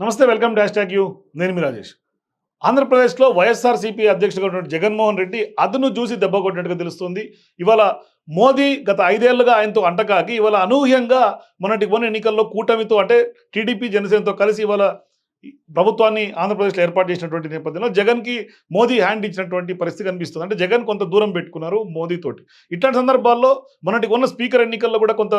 నమస్తే welcome dash tag you. నేను మీ రాజేష్. ఆంధ్రప్రదేశ్లో వైఎస్ఆర్సీపీ అధ్యక్షుడుగా ఉన్నటువంటి జగన్మోహన్ రెడ్డి అదును చూసి దెబ్బ కొట్టినట్టుగా తెలుస్తుంది. ఇవాళ మోదీ గత ఐదేళ్ళుగా ఆయనతో అంటకాకి ఇవాళ అనూహ్యంగా మొన్నటి కొన్ని ఎన్నికల్లో కూటమితో అంటే టీడీపీ జనసేనతో కలిసి ఇవాళ ప్రభుత్వాన్ని ఆంధ్రప్రదేశ్లో ఏర్పాటు చేసినటువంటి నేపథ్యంలో జగన్కి మోదీ హ్యాండ్ ఇచ్చినటువంటి పరిస్థితి కనిపిస్తుంది. అంటే జగన్ కొంత దూరం పెట్టుకున్నారు మోదీతోటి ఇట్లాంటి సందర్భాల్లో మొన్నటి ఉన్న స్పీకర్ ఎన్నికల్లో కూడా కొంత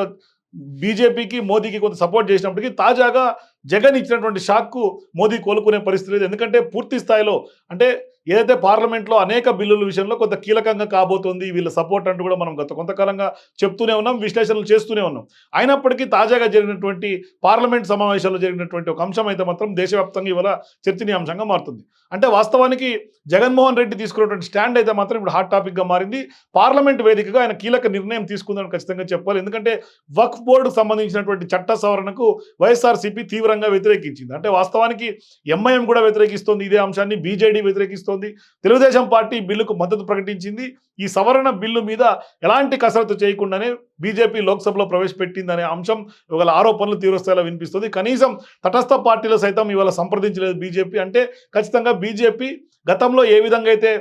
బీజేపీకి మోదీకి కొంత సపోర్ట్ చేసినప్పటికీ తాజాగా జగన్ ఇచ్చినటువంటి షాక్కు మోదీ కోలుకునే పరిస్థితి లేదు. ఎందుకంటే పూర్తి స్థాయిలో అంటే ఏదైతే పార్లమెంట్లో అనేక బిల్లుల విషయంలో కొంత కీలకంగా కాబోతోంది వీళ్ళ సపోర్ట్ అంటూ కూడా మనం గత కొంతకాలంగా చెప్తూనే ఉన్నాం విశ్లేషణలు చేస్తూనే ఉన్నాం. అయినప్పటికీ తాజాగా జరిగినటువంటి పార్లమెంట్ సమావేశాల్లో జరిగినటువంటి ఒక అంశం అయితే మాత్రం దేశవ్యాప్తంగా ఇవాళ చర్చనీయాంశంగా మారుతుంది. అంటే వాస్తవానికి జగన్మోహన్ రెడ్డి తీసుకున్నటువంటి స్టాండ్ అయితే మాత్రం ఇప్పుడు హాట్ టాపిక్గా మారింది. పార్లమెంట్ వేదికగా ఆయన కీలక నిర్ణయం తీసుకుందని ఖచ్చితంగా చెప్పాలి. ఎందుకంటే వక్ఫ్ బోర్డుకు సంబంధించినటువంటి చట్ట సవరణకు వైఎస్ఆర్సీపీ తీవ్రంగా వ్యతిరేకించింది. అంటే వాస్తవానికి ఎంఐఎం కూడా వ్యతిరేకిస్తోంది. ఇదే అంశాన్ని బీజేడీ వ్యతిరేకిస్తోంది. తెలుగుదేశం పార్టీ బిల్లుకు మద్దతు ప్రకటించింది. ఈ సవరణ బిల్లు మీద ఎలాంటి కసరత్తు చేయకుండానే బీజేపీ లోక్సభలో ప్రవేశపెట్టిందనే అంశం ఇవాళ ఆరోపణలు తీవ్రస్థాయిలో వినిపిస్తుంది. కనీసం తటస్థ పార్టీలు సైతం ఇవాళ సంప్రదించలేదు బీజేపీ అంటే ఖచ్చితంగా బీజేపీ గతంలో ఏ విధంగా అయితే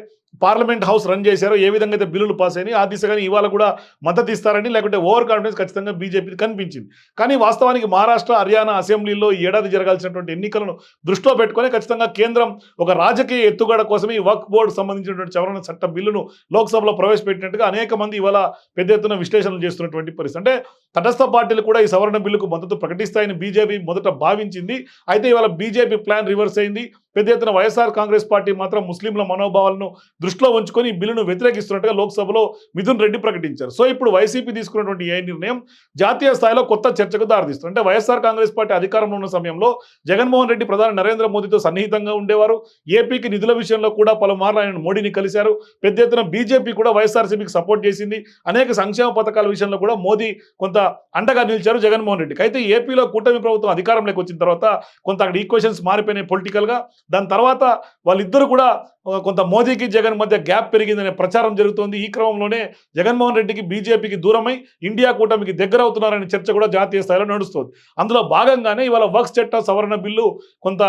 పార్లమెంట్ హౌస్ రన్ చేశారో ఏ విధంగా అయితే బిల్లులు పాస్ అయినాయి ఆ దిశగానే ఇవాళ కూడా మద్దతు ఇస్తారని లేకుంటే ఓవర్ కాన్ఫిడెన్స్ ఖచ్చితంగా బీజేపీ కనిపించింది. కానీ వాస్తవానికి మహారాష్ట్ర హర్యానా అసెంబ్లీలో ఏడాది జరగాల్సినటువంటి ఎన్నికలను దృష్టిలో పెట్టుకొని ఖచ్చితంగా కేంద్రం ఒక రాజకీయ ఎత్తుగడ కోసం ఈ వర్క్ బోర్డు సంబంధించినటువంటి సవరణ చట్ట బిల్లును లోక్సభలో ప్రవేశపెట్టినట్టుగా అనేక మంది ఇవాళ పెద్ద ఎత్తున విశ్లేషణలు చేస్తున్నటువంటి పరిస్థితి. అంటే తటస్థ పార్టీలు కూడా ఈ సవరణ బిల్లుకు మద్దతు ప్రకటిస్తాయని బీజేపీ మొదట భావించింది. అయితే ఇవాళ బీజేపీ ప్లాన్ రివర్స్ అయింది. పెద్ద ఎత్తున వైఎస్ఆర్ కాంగ్రెస్ పార్టీ మాత్రం ముస్లింల మనోభావాలను దృష్టిలో ఉంచుకొని బిల్లును వ్యతిరేకిస్తున్నట్టుగా లోక్సభలో మిథున్ రెడ్డి ప్రకటించారు. సో ఇప్పుడు వైసీపీ తీసుకున్నటువంటి ఏ నిర్ణయం జాతీయ స్థాయిలో కొత్త చర్చకు దారితీస్తుంది. అంటే వైఎస్ఆర్ కాంగ్రెస్ పార్టీ అధికారంలో ఉన్న సమయంలో జగన్మోహన్ రెడ్డి ప్రధాని నరేంద్ర మోదీతో సన్నిహితంగా ఉండేవారు. ఏపీకి నిధుల విషయంలో కూడా పలుమార్లు ఆయన మోడీని కలిశారు. పెద్ద ఎత్తున బీజేపీ కూడా వైఎస్ఆర్సీపీకి సపోర్ట్ చేసింది. అనేక సంక్షేమ పథకాల విషయంలో కూడా మోదీ కొంత అండగా నిలిచారు జగన్మోహన్ రెడ్డికి. అయితే ఏపీలో కూటమి ప్రభుత్వం అధికారంలోకి వచ్చిన తర్వాత కొంత అక్కడ ఈక్వేషన్స్ మారిపోయినాయి పొలిటికల్గా దాని తర్వాత వాళ్ళిద్దరు కూడా కొంత మోదీకి జగన్ మధ్య గ్యాప్ పెరిగిందనే ప్రచారం జరుగుతోంది. ఈ క్రమంలోనే జగన్మోహన్ రెడ్డికి బీజేపీకి దూరమై ఇండియా కూటమికి దగ్గర అవుతున్నారనే చర్చ కూడా జాతీయ స్థాయిలో నడుస్తోంది. అందులో భాగంగానే ఇవాళ వర్క్స్ చట్ట సవరణ బిల్లు కొంత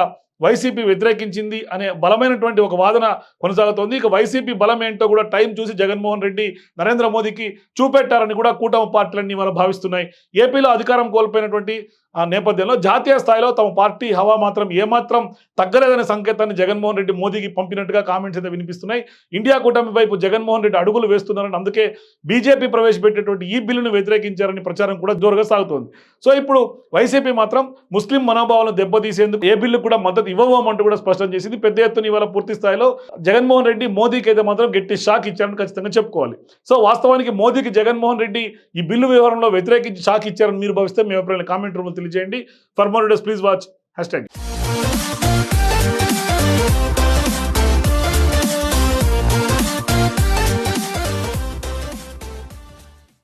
వైసీపీ వ్యతిరేకించింది అనే బలమైనటువంటి ఒక వాదన కొనసాగుతోంది. ఇక వైసీపీ బలం ఏంటో కూడా టైం చూసి జగన్మోహన్ రెడ్డి నరేంద్ర మోదీకి చూపెట్టారని కూడా కూటమి పార్టీలన్నీ మనం భావిస్తున్నాయి. ఏపీలో అధికారం కోల్పోయినటువంటి ఆ నేపథ్యంలో జాతీయ స్థాయిలో తమ పార్టీ హవా మాత్రం ఏమాత్రం తగ్గలేదనే సంకేతాన్ని జగన్మోహన్ రెడ్డి మోదీకి పంపినట్టుగా కామెంట్స్ అయితే వినిపిస్తున్నాయి. ఇండియా కూటమి వైపు జగన్మోహన్ రెడ్డి అడుగులు వేస్తున్నారని అందుకే బీజేపీ ప్రవేశపెట్టేటువంటి ఈ బిల్లును వ్యతిరేకించారని ప్రచారం కూడా జోరుగా సాగుతోంది. సో ఇప్పుడు వైసీపీ మాత్రం ముస్లిం మనోభావాలను దెబ్బతీసేందుకు ఏ బిల్లు కూడా మద్దతు ఇవ్వమంటూ కూడా స్పష్టం చేసింది. పెద్ద ఎత్తున ఇవాళ పూర్తి స్థాయిలో జగన్మోహన్ రెడ్డి మోదీకి అయితే మాత్రం గట్టి షాక్ ఇచ్చారని ఖచ్చితంగా చెప్పుకోవాలి. సో వాస్తవానికి మోదీకి జగన్మోహన్ రెడ్డి ఈ బిల్లు వివరంలో వ్యతిరేకించి షాక్ ఇచ్చారని మీరు భావిస్తే మీ అభిప్రాయాలు కామెంట్ రూమ్లో తెలియజేయండి. For more days please watch hashtag